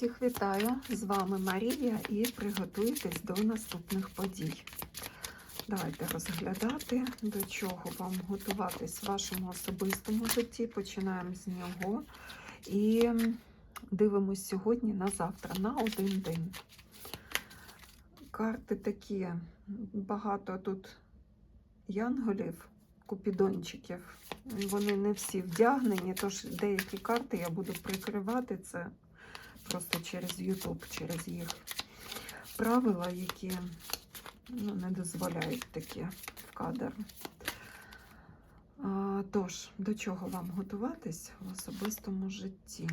Всіх вітаю! З вами Марія і приготуйтесь до наступних подій. Давайте розглядати, до чого вам готуватись в вашому особистому житті. Починаємо з нього і дивимось сьогодні на завтра, на один день. Карти такі, багато тут янголів, купідончиків. Вони не всі вдягнені, тож деякі карти я буду прикривати це просто через YouTube, через їх правила, які ну, не дозволяють таке в кадр. А, тож, до чого вам готуватись в особистому житті?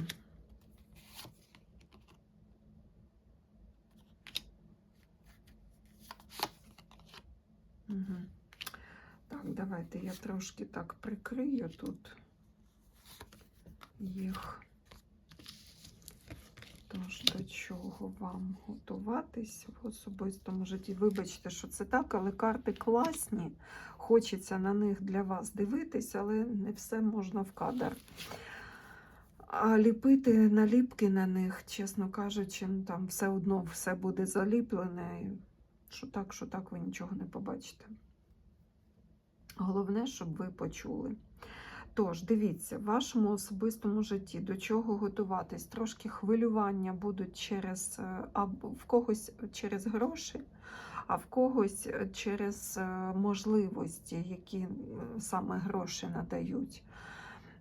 Угу. Так, давайте я трошки так прикрию тут їх. Тож, до чого вам готуватись в особистому житті? Вибачте, що це так, але карти класні. Хочеться на них для вас дивитись, але не все можна в кадр. А ліпити наліпки на них, чесно кажучи, ну, там все одно все буде заліплене. Що так, що так, ви нічого не побачите. Головне, щоб ви почули. Тож, дивіться, в вашому особистому житті до чого готуватись? Трошки хвилювання будуть через або в когось через гроші, а в когось через можливості, які саме гроші надають.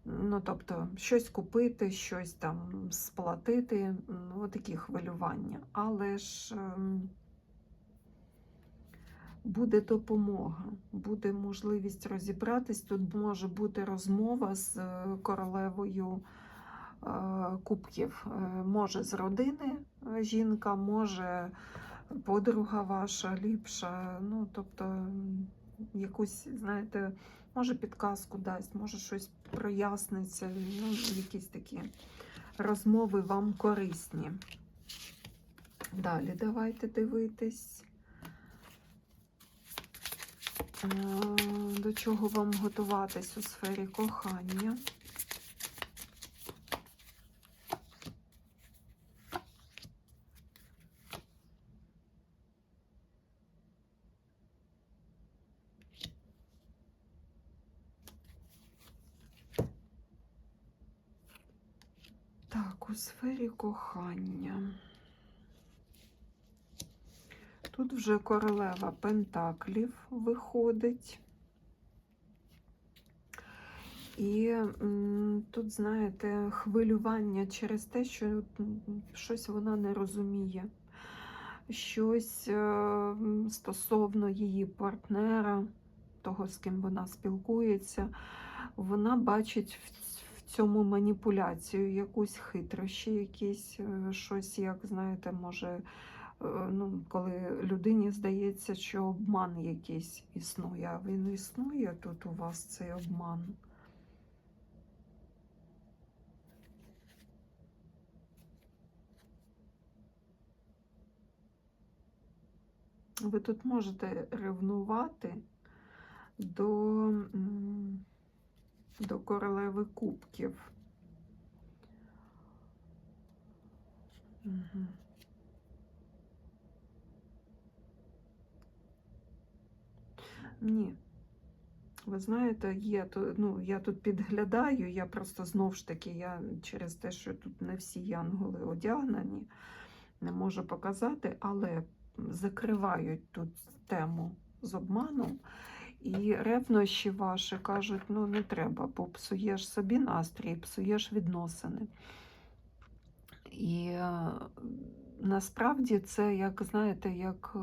Ну, тобто, щось купити, щось там сплатити, ну, такі хвилювання. Але ж ем, буде допомога, буде можливість розібратись. Тут може бути розмова з королевою е, кубків. Е, Може з родини жінка, може подруга ваша ліпша. Ну, тобто, якусь, знаєте, може підказку дасть, може щось проясниться. Ну, якісь такі розмови вам корисні. Далі давайте дивитись. Е, До чого вам готуватись у сфері кохання? Так, у сфері кохання. Тут вже королева Пентаклів виходить. І тут, знаєте, хвилювання через те, що щось вона не розуміє. Щось е, стосовно її партнера, того, з ким вона спілкується, вона бачить в, цьому маніпуляцію, якусь хитрощі, якісь е, щось, як знаєте, може ну, коли людині здається, що обман якийсь існує, а він існує тут у вас цей обман. Ви тут можете ревнувати до, до королеви кубків. Угу. Ні. Ви знаєте, є ну, я тут підглядаю, я просто знов ж таки, я через те, що тут не всі янголи одягнені, не можу показати, але закривають тут тему з обманом. І ревнощі ваші кажуть, ну не треба, бо псуєш собі настрій, псуєш відносини. І е, насправді це, як знаєте, як.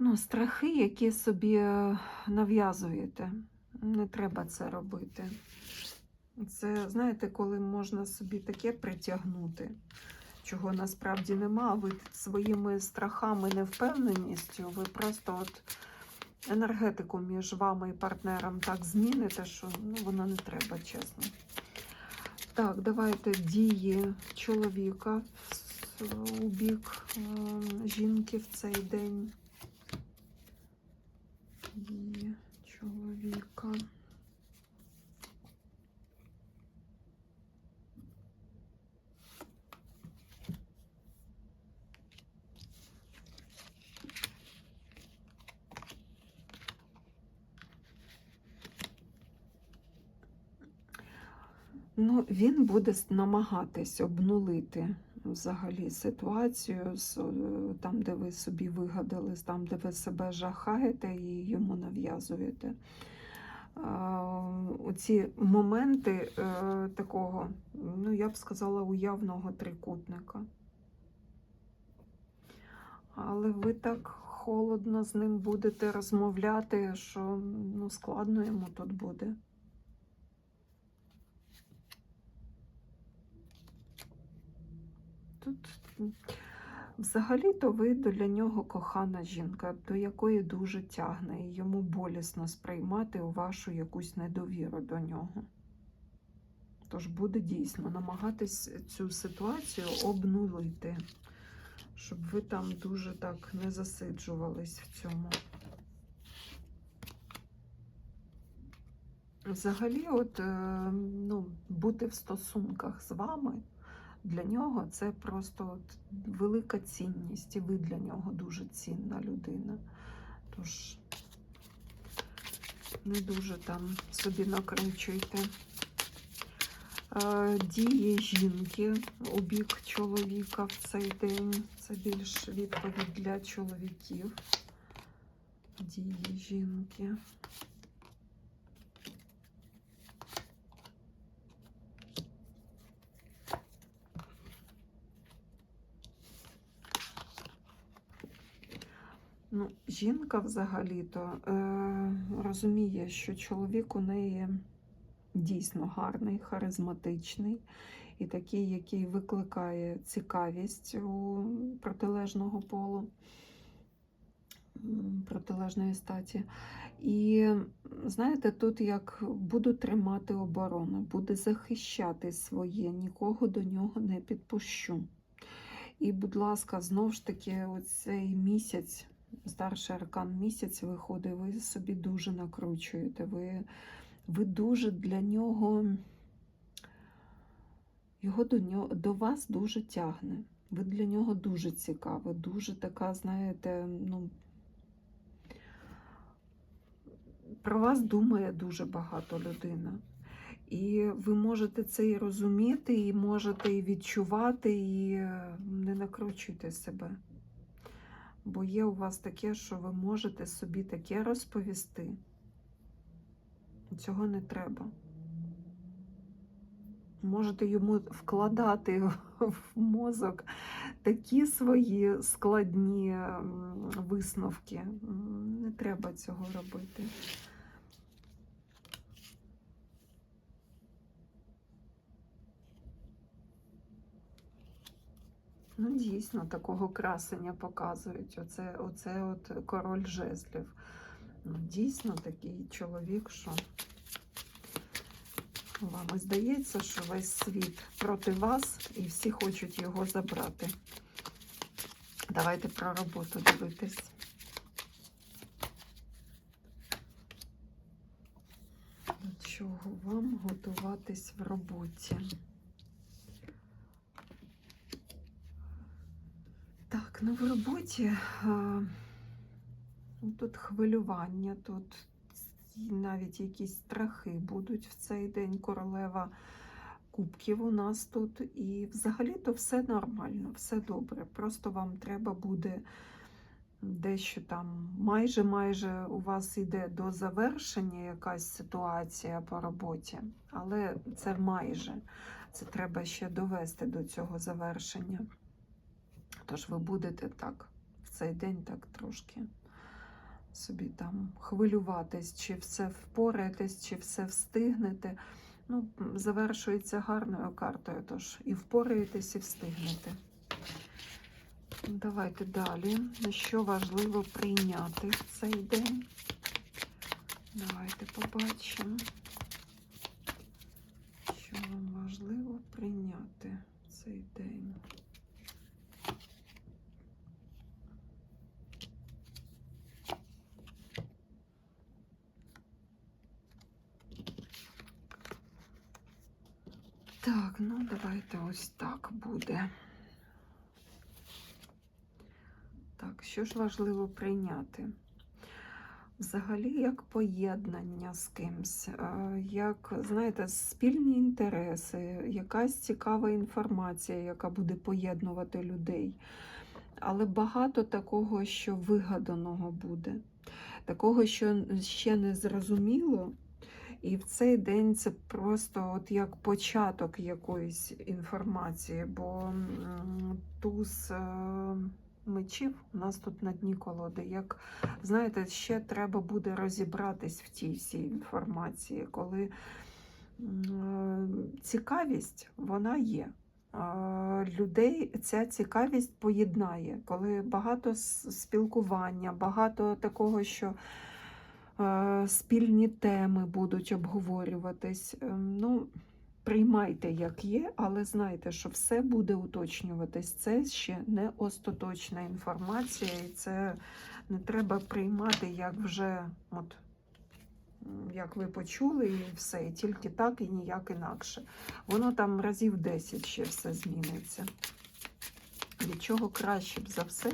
Ем, Ну, страхи, які собі е, нав'язуєте. Не треба це робити. Це, знаєте, коли можна собі таке притягнути, чого насправді нема, ви своїми страхами, невпевненістю, ви просто от енергетику між вами і партнером так зміните, що ну, воно не треба, чесно. Так, давайте дії чоловіка у бік е, жінки в цей день її чоловіка. Ну, він буде намагатись обнулити взагалі ситуацію е, там, де ви собі вигадали, там, де ви себе жахаєте і йому нав'язуєте. Оці моменти е, такого, ну, я б сказала, уявного трикутника. Але ви так холодно з ним будете розмовляти, що ну, складно йому тут буде. Тут взагалі-то ви для нього кохана жінка, до якої дуже тягне, і йому болісно сприймати вашу якусь недовіру до нього. Тож буде дійсно намагатись цю ситуацію обнулити, щоб ви там дуже так не засиджувались в цьому. Взагалі, от, е, ну, бути в стосунках з вами для нього це просто от велика цінність, і ви для нього дуже цінна людина. Тож не дуже там собі накручуйте. Е, Дії жінки у бік чоловіка в цей день. Це більш відповідь для чоловіків. Дії жінки. Ну, жінка взагалі-то е, розуміє, що чоловік у неї дійсно гарний, харизматичний і такий, який викликає цікавість у протилежного полу, протилежної статі. І знаєте, тут як буду тримати оборону, буде захищати своє, нікого до нього не підпущу. І, будь ласка, знов ж таки, оцей місяць, старший аркан місяць виходить, ви собі дуже накручуєте. Ви, ви дуже для нього, його до, нього, до вас дуже тягне. Ви для нього дуже цікава, дуже така, знаєте, ну. Про вас думає дуже багато людина. І ви можете це і розуміти, і можете і відчувати, і не накручуйте себе. Бо є у вас таке, що ви можете собі таке розповісти. Цього не треба. Можете йому вкладати в мозок такі свої складні висновки. Не треба цього робити. Ну, дійсно, такого красення показують. Оце, оце от король жезлів. Ну, дійсно такий чоловік, що вам здається, що весь світ проти вас і всі хочуть його забрати. Давайте про роботу дивитись. Чого вам готуватись в роботі? Ну в роботі а, ну, тут хвилювання, тут навіть якісь страхи будуть в цей день королева кубків у нас тут. І взагалі-то все нормально, все добре. Просто вам треба буде дещо там майже майже у вас йде до завершення якась ситуація по роботі, але це майже. Це треба ще довести до цього завершення. Тож ви будете так в цей день так трошки собі там хвилюватись, чи все впораєтесь, чи все встигнете. Ну, завершується гарною картою, тож і впораєтесь, і встигнете. Давайте далі. Що важливо прийняти в цей день? Давайте побачимо, що вам важливо прийняти в цей день. Так, ну давайте ось так буде. Так, що ж важливо прийняти? взагалі як поєднання з кимсь, е, як, знаєте, спільні інтереси, якась цікава інформація, яка буде поєднувати людей. Але багато такого, що вигаданого буде, такого, що ще не зрозуміло. І в цей день це просто от як початок якоїсь інформації, бо туз е, мечів у нас тут на дні колоди. Як знаєте, ще треба буде розібратись в тій всій інформації, коли е, цікавість вона є. Людей ця цікавість поєднає, коли багато спілкування, багато такого, що спільні теми будуть обговорюватись. Ем, Ну, приймайте, як є, але знайте, що все буде уточнюватись. Це ще не остаточна інформація, і це не треба приймати як вже, от, як ви почули, і все, і тільки так, і ніяк інакше. Воно там разів 10 ще все зміниться. Від чого краще б за все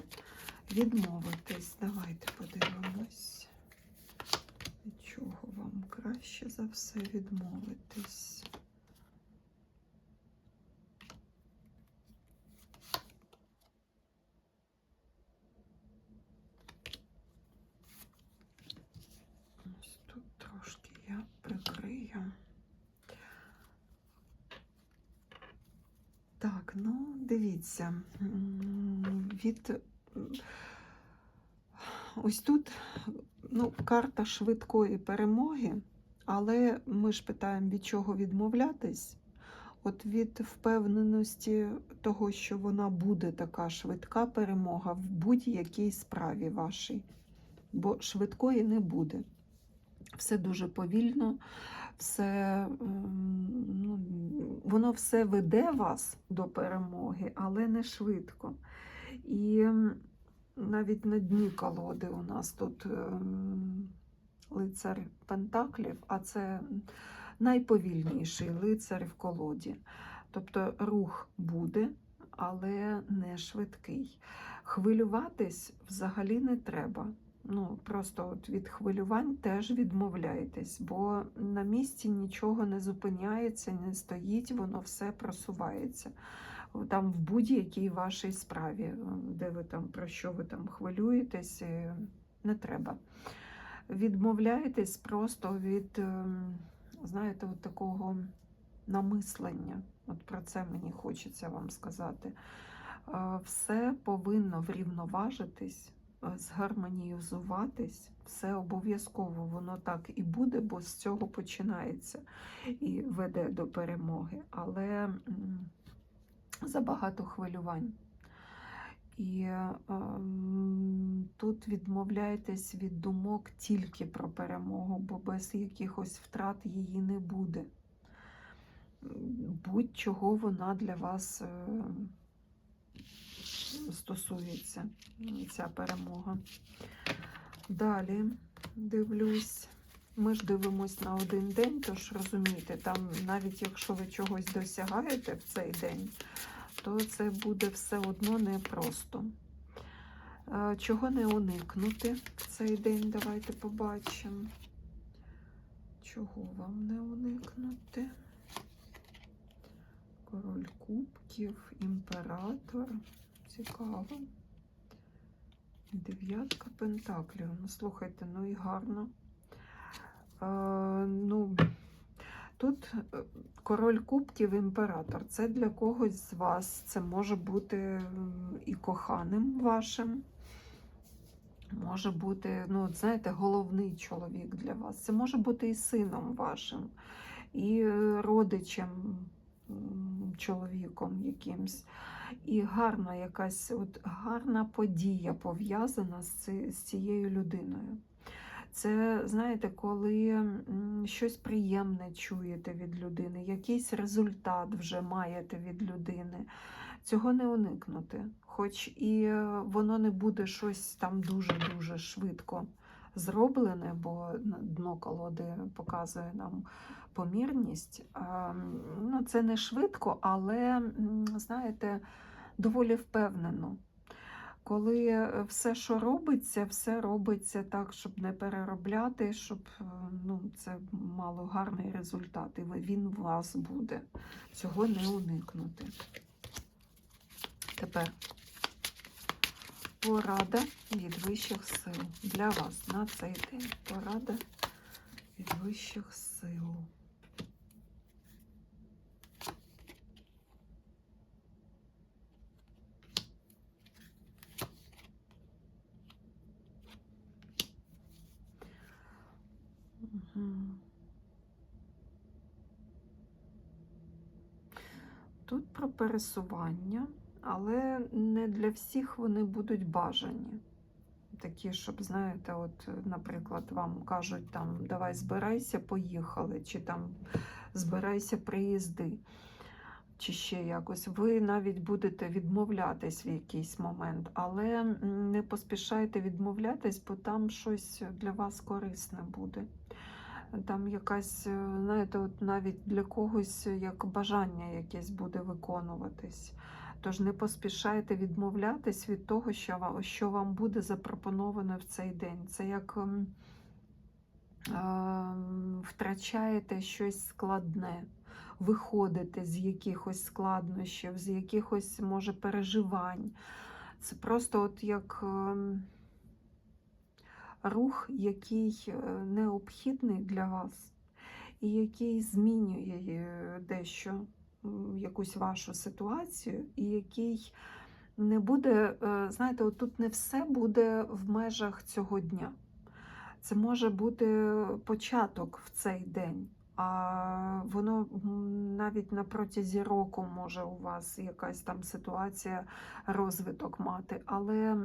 відмовитись. Давайте подивимось. Чого вам краще за все відмовитись? Ось тут трошки я прикрию. Так, ну дивіться, від ось тут ну, карта швидкої перемоги, але ми ж питаємо, від чого відмовлятись. От від впевненості того, що вона буде така швидка перемога в будь-якій справі вашій. Бо швидкої не буде. Все дуже повільно, все, ем, ну, воно все веде вас до перемоги, але не швидко. І м, навіть на дні колоди у нас тут ем, лицар Пентаклів, а це найповільніший лицар в колоді. Тобто рух буде, але не швидкий. Хвилюватись взагалі не треба. Ну, просто от від хвилювань теж відмовляйтесь, бо на місці нічого не зупиняється, не стоїть, воно все просувається. Там в будь-якій вашій справі, де ви там про що ви там хвилюєтесь, е, не треба. Відмовляйтесь просто від, ем, знаєте, от такого намислення. От про це мені хочеться вам сказати. Е, Все повинно врівноважитись, е, згармоніюзуватись. Все обов'язково воно так і буде, бо з цього починається і веде до перемоги. Але забагато хвилювань. І ем, тут відмовляйтесь від думок тільки про перемогу, бо без якихось втрат її не буде. Будь-чого вона для вас е, стосується, ця перемога. Далі дивлюсь. Ми ж дивимось на один день, тож розумієте, там навіть якщо ви чогось досягаєте в цей день, то це буде все одно непросто. Е, Чого не уникнути в цей день? Давайте побачимо. Чого вам не уникнути? Король кубків, імператор. Цікаво. Дев'ятка пентаклів. Ну, слухайте, ну і гарно. Е, ну, тут е, король кубків імператор. Це для когось з вас. Це може бути і коханим вашим. Може бути, ну, знаєте, головний чоловік для вас. Це може бути і сином вашим, і е, родичем, чоловіком якимсь. І гарна якась от гарна подія пов'язана з цією людиною. Це, знаєте, коли щось приємне чуєте від людини, якийсь результат вже маєте від людини. Цього не уникнути. Хоч і е, воно не буде щось там дуже-дуже швидко зроблене, бо дно колоди показує нам помірність. Ну, це не швидко, але, знаєте, доволі впевнено. Коли е, все, що робиться, все робиться так, щоб не переробляти, щоб е, ну, це мало гарний результат, і він у вас буде. Цього не уникнути. Тепер порада від вищих сил для вас на цей день. Порада від вищих сил. Мгм. Тут про пересування, але не для всіх вони будуть бажані. Такі, щоб, знаєте, от, наприклад, вам кажуть, там, давай збирайся, поїхали, чи там збирайся, приїзди, чи ще якось. Ви навіть будете відмовлятись в якийсь момент, але не поспішайте відмовлятись, бо там щось для вас корисне буде. Там якась, е, знаєте, от навіть для когось як бажання якесь буде виконуватись. Тож не поспішайте відмовлятись від того, що вам, буде запропоновано в цей день. Це як ем, втрачаєте щось складне, виходите з якихось складнощів, з якихось, може, переживань. Це просто от як. ем, рух, який е, необхідний для вас, і який змінює е, дещо, якусь вашу ситуацію, і який не буде, е, знаєте, тут не все буде в межах цього дня. Це може бути початок в цей день. А воно навіть на протязі року може у вас якась там ситуація, розвиток мати. Але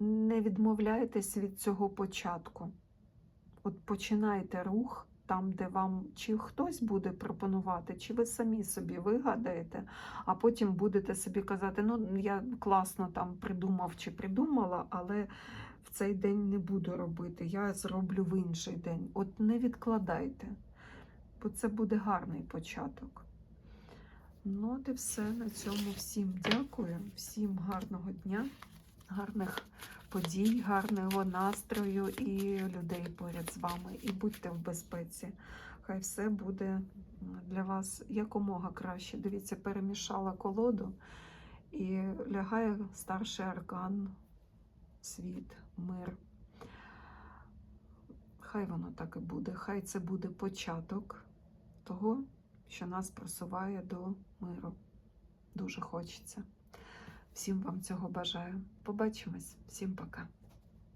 не відмовляйтесь від цього початку. От починайте рух там, де вам чи хтось буде пропонувати, чи ви самі собі вигадаєте, а потім будете собі казати, ну я класно там придумав чи придумала, але в цей день не буду робити, я зроблю в інший день. От не відкладайте, бо це буде гарний початок. Ну, от і все. На цьому всім дякую, всім гарного дня, гарних подій, гарного настрою і людей поряд з вами. І будьте в безпеці. Хай все буде для вас якомога краще. Дивіться, перемішала колоду і лягає старший аркан, світ, мир. Хай воно так і буде. Хай це буде початок того, що нас просуває до миру. Дуже хочеться. Всім вам цього бажаю. Побачимось. Всім пока.